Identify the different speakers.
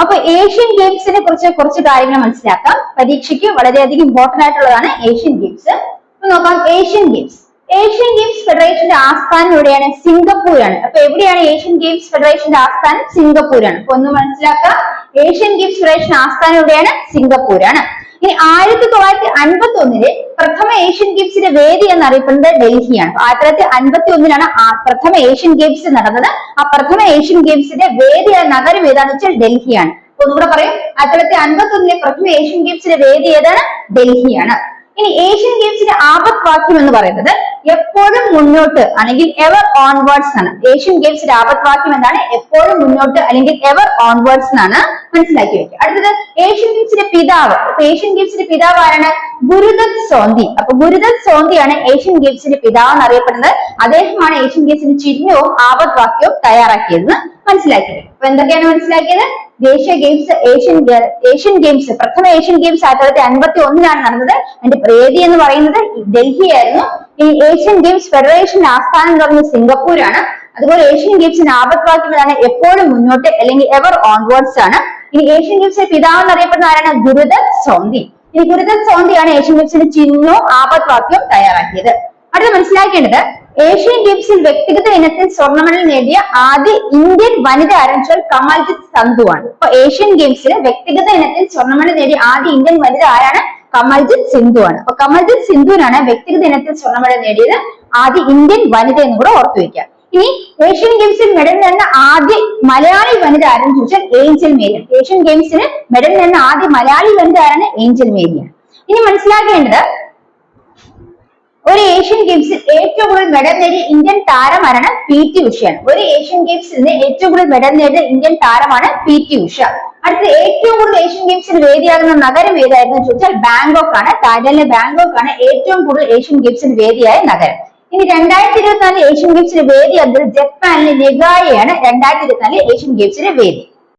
Speaker 1: അപ്പൊ ഏഷ്യൻ ഗെയിംസിനെ കുറിച്ച് കുറച്ച് കാര്യങ്ങൾ മനസ്സിലാക്കാം. പരീക്ഷയ്ക്ക് വളരെയധികം ഇമ്പോർട്ടന്റ് ആയിട്ടുള്ളതാണ് ഏഷ്യൻ ഗെയിംസ് നോക്കാം ഏഷ്യൻ ഗെയിംസ് ഏഷ്യൻ ഗെയിംസ് ഫെഡറേഷന്റെ ആസ്ഥാനം എവിടെയാണ്? സിംഗപ്പൂരാണ്. അപ്പൊ എവിടെയാണ് ഏഷ്യൻ ഗെയിംസ് ഫെഡറേഷന്റെ ആസ്ഥാനം? സിംഗപ്പൂരാണ്. അപ്പൊ ഒന്ന് മനസ്സിലാക്കാം. ഏഷ്യൻ ഗെയിംസ് ഫെഡറേഷൻ ആസ്ഥാനം എവിടെയാണ്? സിംഗപ്പൂരാണ്. ഇനി ആയിരത്തി തൊള്ളായിരത്തി അൻപത്തി ഒന്നിൽ പ്രഥമ ഏഷ്യൻ ഗെയിംസിന്റെ വേദി എന്നറിയപ്പെടുന്നത് ഡൽഹിയാണ്. ആയിരത്തി തൊള്ളായിരത്തി അൻപത്തി ഒന്നിലാണ് പ്രഥമ ഏഷ്യൻ ഗെയിംസ് നടന്നത്. ആ പ്രഥമ ഏഷ്യൻ ഗെയിംസിന്റെ വേദി വേദിയായ നഗരം ഏതാന്ന് വെച്ചാൽ ഡൽഹിയാണ്. ഒന്നുകൂടെ പറയും. ആയിരത്തി തൊള്ളായിരത്തി അൻപത്തി ഒന്നിലെ പ്രഥമ ഏഷ്യൻ ഗെയിംസിന്റെ വേദി ഏതാണ്? ഡൽഹിയാണ്. ഇനി ഏഷ്യൻ ഗെയിംസിന്റെ ആപത് വാക്യം എന്ന് പറയുന്നത് എപ്പോഴും മുന്നോട്ട് അല്ലെങ്കിൽ എവർ ഓൺവേർഡ്സ് ആണ് ഏഷ്യൻ ഗെയിംസിന്റെ ആപത് വാക്യം എന്താണ്? എപ്പോഴും മുന്നോട്ട് അല്ലെങ്കിൽ എവർ ഓൺവേർഡ്സ് എന്നാണ് മനസ്സിലാക്കി വെക്കുക. അടുത്തത് ഏഷ്യൻ ഗെയിംസിന്റെ പിതാവ്. ഏഷ്യൻ ഗെയിംസിന്റെ പിതാവ് ആരാണ്? ഗുരുദത്ത് സോന്തി അപ്പൊ ഗുരുദത്ത് സോന്തിയാണ് ഏഷ്യൻ ഗെയിംസിന്റെ പിതാവ് എന്നറിയപ്പെടുന്നത്. അദ്ദേഹമാണ് ഏഷ്യൻ ഗെയിംസിന്റെ ചിഹ്നവും ആപത് വാക്യവും തയ്യാറാക്കിയതെന്ന് മനസ്സിലാക്കിയത് അപ്പൊ എന്തൊക്കെയാണ് മനസ്സിലാക്കിയത്? ദേശീയ ഗെയിംസ് ഏഷ്യൻ ഏഷ്യൻ ഗെയിംസ് പ്രഥമ ഏഷ്യൻ ഗെയിംസ് ആയിരത്തി തൊള്ളായിരത്തി അൻപത്തി ഒന്നിലാണ് നടന്നത്. അതിന്റെ വേദി എന്ന് പറയുന്നത് ഡൽഹി ആയിരുന്നു ഈ ഏഷ്യൻ ഗെയിംസ് ഫെഡറേഷൻ ആസ്ഥാനം എന്ന് പറയുന്നത് സിംഗപ്പൂരാണ്. അതുപോലെ ഏഷ്യൻ ഗെയിംസിന്റെ ആപത്വാക്യം ഏതാണ് എപ്പോഴും മുന്നോട്ട് അല്ലെങ്കിൽ എവർ ഓൺവേർഡ്സ് ആണ്. ഇനി ഏഷ്യൻ ഗെയിംസിന്റെ പിതാവ് എന്നറിയപ്പെടുന്ന ആരാണ്? ഗുരുദത്ത് സോന്തി. ഇനി ഗുരുദത്ത് സോന്തിയാണ് ഏഷ്യൻ ഗെയിംസിന്റെ ചിഹ്നവും ആപത്വാക്യവും തയ്യാറാക്കിയത്. അടുത്ത മനസ്സിലാക്കേണ്ടത് ഏഷ്യൻ ഗെയിംസിൽ വ്യക്തിഗത ഇനത്തിൽ സ്വർണ മെഡൽ നേടിയ ആദ്യ ഇന്ത്യൻ വനിത ആരംഭിച്ചാൽ കമൽജിത്ത് സന്ധു ആണ് അപ്പൊ ഏഷ്യൻ ഗെയിംസിൽ വ്യക്തിഗത ഇനത്തിൽ സ്വർണ മെഡൽ നേടിയ ആദ്യ ഇന്ത്യൻ വനിത ആരാണ്? കമൽജിത് സിന്ധു ആണ് അപ്പൊ കമൽജിത്ത് സിന്ധുവിനാണ് വ്യക്തിഗത ഇനത്തിൽ സ്വർണ മെഡൽ നേടിയത് ആദ്യ ഇന്ത്യൻ വനിത എന്ന് കൂടെ ഓർത്തു വെക്കുക. ഇനി ഏഷ്യൻ ഗെയിംസിൽ മെഡൽ നേടുന്ന ആദ്യ മലയാളി വനിത ആരെന്ന് ചോദിച്ചാൽ ഏഞ്ചൽ മേരിയാണ്. ഏഷ്യൻ ഗെയിംസിന് മെഡൽ നേടുന്ന ആദ്യ മലയാളി വനിത ആരാണ്? ഏഞ്ചൽ മേരിയാണ്. ഇനി മനസ്സിലാക്കേണ്ടത് ഒരു ഏഷ്യൻ ഗെയിംസിൽ ഏറ്റവും കൂടുതൽ മെഡൽ നേടിയ ഇന്ത്യൻ താരമാരാണ് പി ടി ഉഷയാണ് ഒരു ഏഷ്യൻ ഗെയിംസിൽ നിന്ന് ഏറ്റവും കൂടുതൽ മെഡൽ നേടിയ ഇന്ത്യൻ താരമാണ് പി ടി ഉഷ. അടുത്ത ഏറ്റവും കൂടുതൽ ഏഷ്യൻ ഗെയിംസിൽ വേദിയാകുന്ന നഗരം ഏതായിരുന്നു ചോദിച്ചാൽ ബാങ്കോക്ക് ആണ് തായ്ലൻഡിലെ ബാങ്കോക്ക് ആണ് ഏറ്റവും കൂടുതൽ ഏഷ്യൻ ഗെയിംസിൽ വേദിയായ നഗരം. ഇനി രണ്ടായിരത്തി ഇരുപത്തിനാല് ഏഷ്യൻ ഗെയിംസിന് വേദിയാകുന്നത് ജപ്പാനിലെ നെഗായയാണ് രണ്ടായിരത്തി ഇരുപത്തിനാല് ഏഷ്യൻ ഗെയിംസിന്റെ വേദി.